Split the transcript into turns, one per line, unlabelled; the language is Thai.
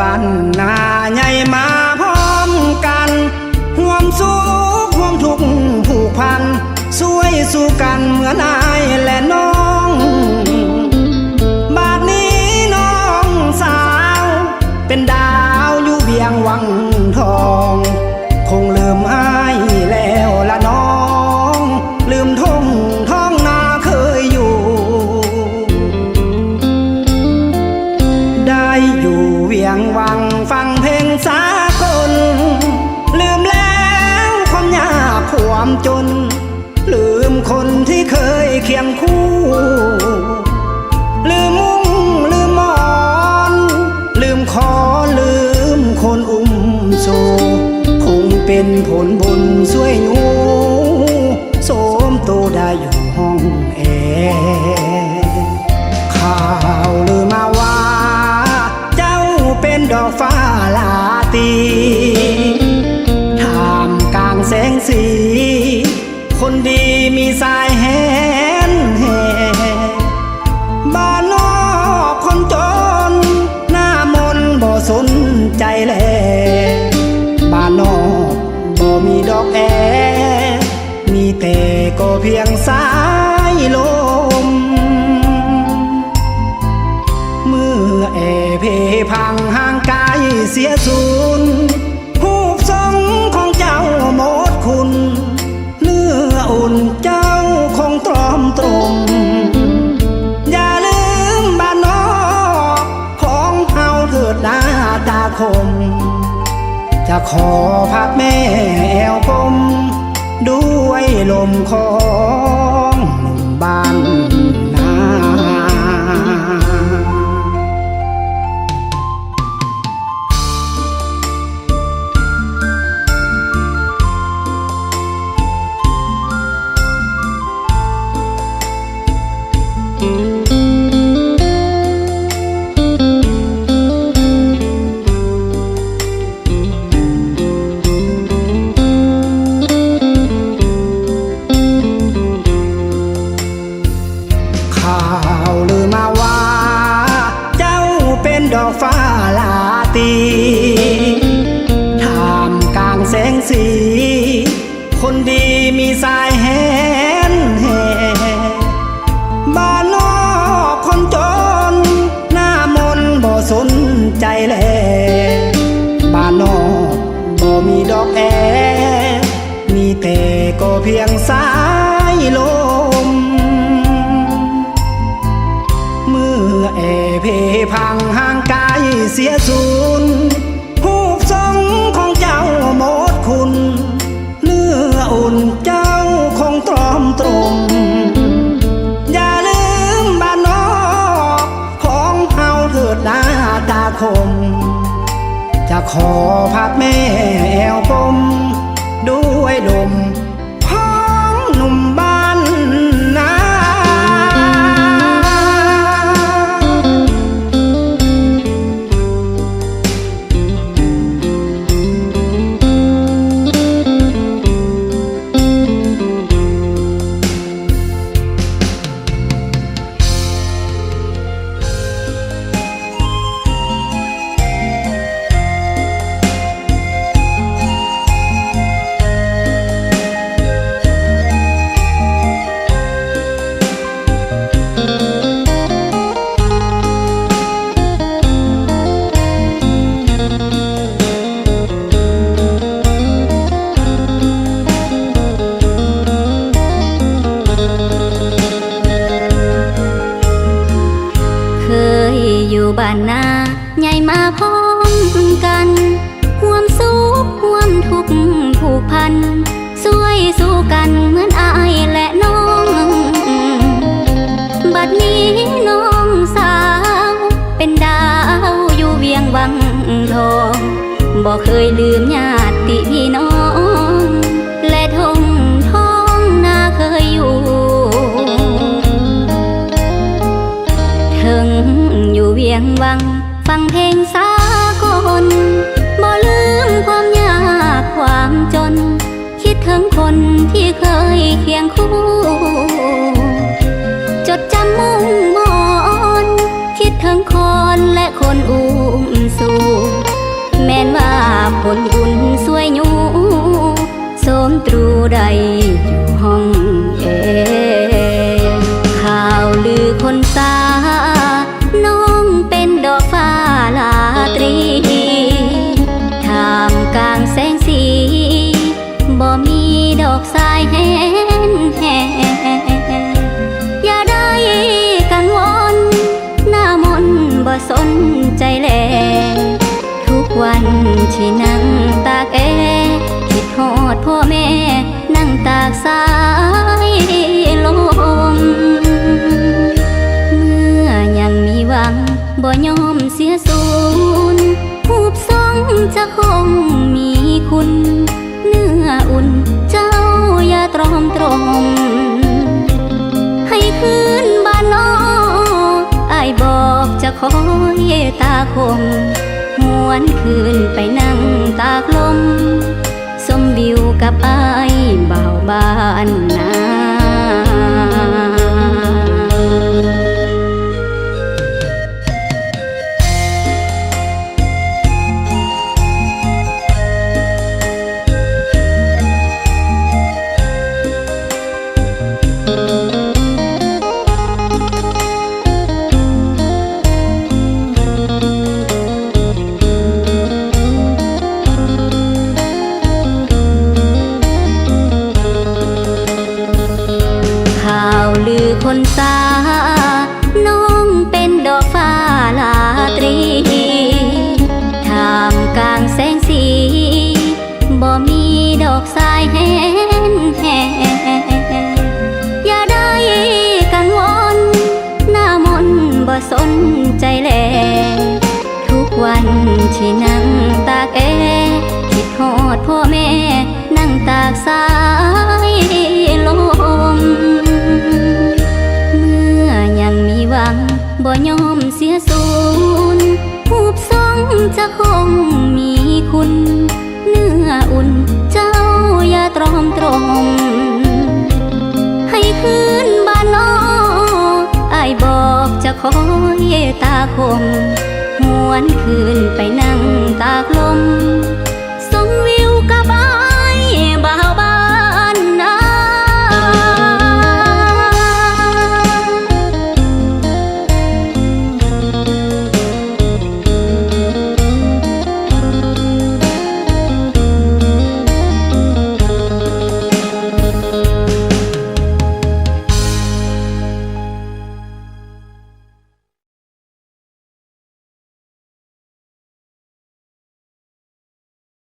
บ้านนาใหญ่มาพร้อมกันห่วมสุขห่วมทุกผูกพันช่วยสู้กันเหมือนอายและน้อง วียงวังฟังเพลงสากล ลืมแล้วความยากความจน ลืมคนที่เคยเคียงคู่ ลืมมุ้งลืมมอน ลืมคอลืมคนอุ้มโซคงเป็นผลบุญช่วยหนู คนดีมีสายแหนแห่บ้านนอกคนจน หน้ามนบ่สนใจแลบ้านนอกบ่มีดอกแอ มีแต่ก็เพียงสายลม เมื่อแอเพพังห่างไกายเสียสูญ คนเจ้าคงตรอมตรมอย่าลืมบ้านนอกของเฮาเถิดหน้าตาคม จะขอพักแม่แอวกลมด้วยลมคอ พียงสายลม เมื่อแอเพพังห่างกายเสียสูญหูปทรงของเจ้าหมดคุณ เนื้ออุ่นเจ้าคงตรอมตรมอย่าลืมบ้านนอกของเฮาเถิดนาตาคม จะขอพักแม่แอวกลมด้วยดม
กันห่วมสุขห่วมทุกข์ผูกพันช่วยสู้กันเหมือนอายและน้อง บัดนี้น้องสาว เป็นดาวอยู่เวียงวังทองบ่เคยลืมญาติพี่น้อง และทงท้องนาเคยอยู่ถึงอยู่เวียงวัง ฟังเพลงสา เคยเคียงคู่ จดจำมุ่งมอนคิดถึงคนและคนอุ้มสู่าผลบุญสวยอยู่สมตรูใดอยู่ายแห้งแห้งอย่าได้กังวลหน้ามนบ่สนใจแล ทุกวันที่นั่งตากแอคิดฮอดพ่อแม่นั่งตากสายลมเมื่อยังมีหวังบ่ยอมเสียสูญหูบทรงจะคงมีคุณ ม ให้คืนบ้านนอไอายบอกจะคอยตาคมหวนคืนไปนั่งตากลม สมวิวกับอายบ่าบ้านนา วันที่นั่งตากแอคิดฮอดพ่อแม่ นั่งตากสายลม เมื่อยังมีหวัง บ่ยอมเสียสูญหูบทรงจะคงมีคุณ เนื้ออุ่นเจ้าอย่าตรอมตรมให้คืนบ้านนอกอบอกจะคอยตาคม วนคืนไปนั่ง